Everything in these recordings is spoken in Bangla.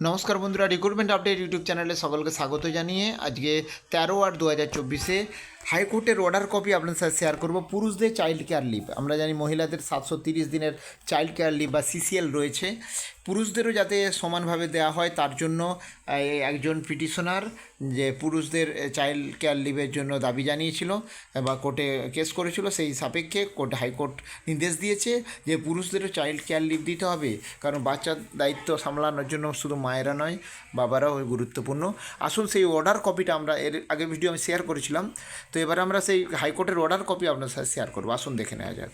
নমস্কার বন্ধুরা রিক্রুটমেন্ট আপডেট ইউটিউব চ্যানেলে সকলকে স্বাগত জানিয়ে আজকে তেরো আট দু হাজার চব্বিশে হাইকোর্টের অর্ডার কপি আপনার সাথে শেয়ার করব। পুরুষদের চাইল্ড কেয়ার লিভ আমরা জানি মহিলাদের সাতশো তিরিশ দিনের চাইল্ড কেয়ার লিভ বা সিসিএল রয়েছে। পুরুষদেরও যাতে সমানভাবে দেওয়া হয়, তার জন্য একজন পিটিশনার যে পুরুষদের চাইল্ড কেয়ার লিভের জন্য দাবি জানিয়েছিল বা কোর্টে কেস করেছিল, সেই সাপেক্ষে কোর্ট হাইকোর্ট নির্দেশ দিয়েছে যে পুরুষদেরও চাইল্ড কেয়ার লিভ দিতে হবে। কারণ বাচ্চার দায়িত্ব সামলানোর জন্য শুধু মায়েরা নয়, বাবারাও গুরুত্বপূর্ণ। আসুন সেই অর্ডার কপিটা আমরা এর আগের ভিডিও আমি শেয়ার করেছিলাম। তো এবার আমরা সেই হাইকোর্টের অর্ডার কপি আপনার সাথে শেয়ার করব। আসুন দেখে নেওয়া যাক।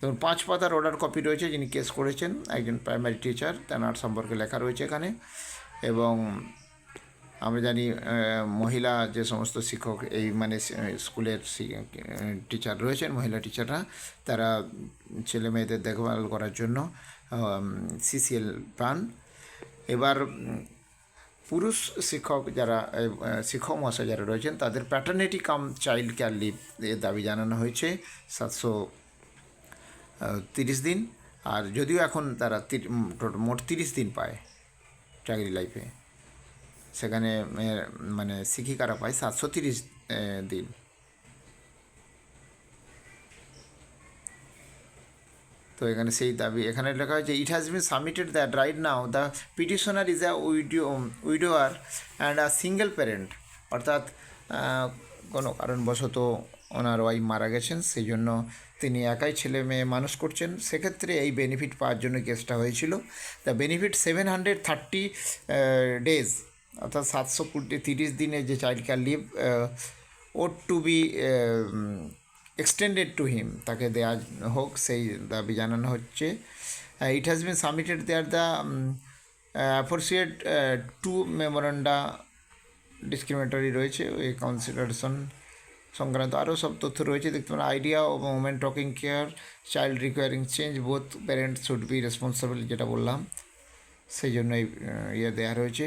ধরুন পাঁচ পাতার অর্ডার কপি রয়েছে, যিনি কেস করেছেন, একজন প্রাইমারি টিচার তার সম্পর্কে লেখা রয়েছে এখানে। এবং আমরা জানি মহিলা যে সমস্ত শিক্ষক, এই মানে স্কুলের টিচার রয়েছেন, মহিলা টিচাররা তারা ছেলে মেয়েদের দেখভাল করার জন্য সিসিএল পান এবার পুরুষ শিক্ষক যারা শিক্ষক মহাশয় যারা রয়েছেন, তাদের paternity cum child care leave এর দাবি জানানো হয়েছে সাতশো তিরিশ দিন। আর যদিও এখন তারা মোট তিরিশ দিন পায় চাকরি লাইফে সেখানে মানে শিক্ষিকারা পায় সাতশো তিরিশ দিন। তো এখানে সেই দাবি। এখানে লেখা হয়েছে it has been submitted that right now the petitioner is a widow widower and a single parent অর্থাৎ কোনো কারণবশত ওনার ওয়াই মারা গেছেন সেই জন্য তিনি একাই ছেলে মেয়ে মানুষ করছেন। সেক্ষেত্রে এই বেনিফিট পাওয়ার জন্য কেসটা হয়েছিল। The benefit seven hundred thirty days অর্থাৎ সাতশো কুড়ি, তিরিশ দিনের যে child care leave ought to be extended to him তাকে দেওয়া হোক সেই দাবি জানানো হচ্ছে। It has been submitted there the aforesaid to memoranda discriminatory রয়েছে ওই কনসিডারেশন সংক্রান্ত আরও সব তথ্য রয়েছে। দেখতে পারেন idea of women talking care child requiring change both parents should be responsible যেটা বললাম সেই জন্য আহ, ইয়ে দেওয়া রয়েছে।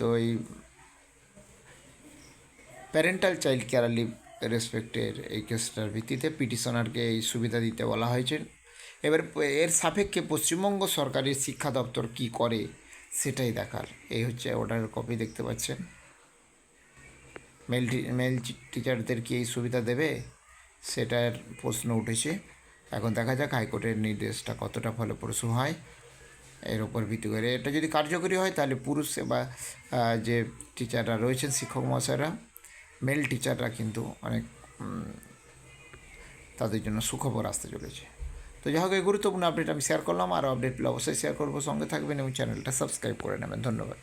তো এই প্যারেন্টাল চাইল্ড কেয়ার লিভ রেসপেক্টের এই কেসটার ভিত্তিতে পিটিশনারকে এই সুবিধা দিতে বলা হয়েছে। এবার এর সাপেক্ষে পশ্চিমবঙ্গ সরকারের শিক্ষা দপ্তর কি করে সেটাই দেখার। এই হচ্ছে অর্ডারের কপি দেখতে পাচ্ছেন। মেল মেল টিচারদের কি এই সুবিধা দেবে? সেটার প্রশ্ন উঠেছে। এখন দেখা যাক হাইকোর্টের নির্দেশটা কতটা ফলপ্রসূ হয়। এর উপর ভিত্তি করে এটা যদি কার্যকরী হয় তাহলে পুরুষ বা যে টিচাররা রয়েছেন, শিক্ষক মহাশয়রা মেল টিচাররা কিন্তু অনেক তাদের জন্য সুখবর আসতে চলেছে। তো যাই হোক, এই গুরুত্বপূর্ণ আপডেট আমি শেয়ার করলাম, আর আপডেটগুলো অবশ্যই শেয়ার করব। সঙ্গে থাকবেন এবং চ্যানেলটা সাবস্ক্রাইব করে নেবেন। ধন্যবাদ।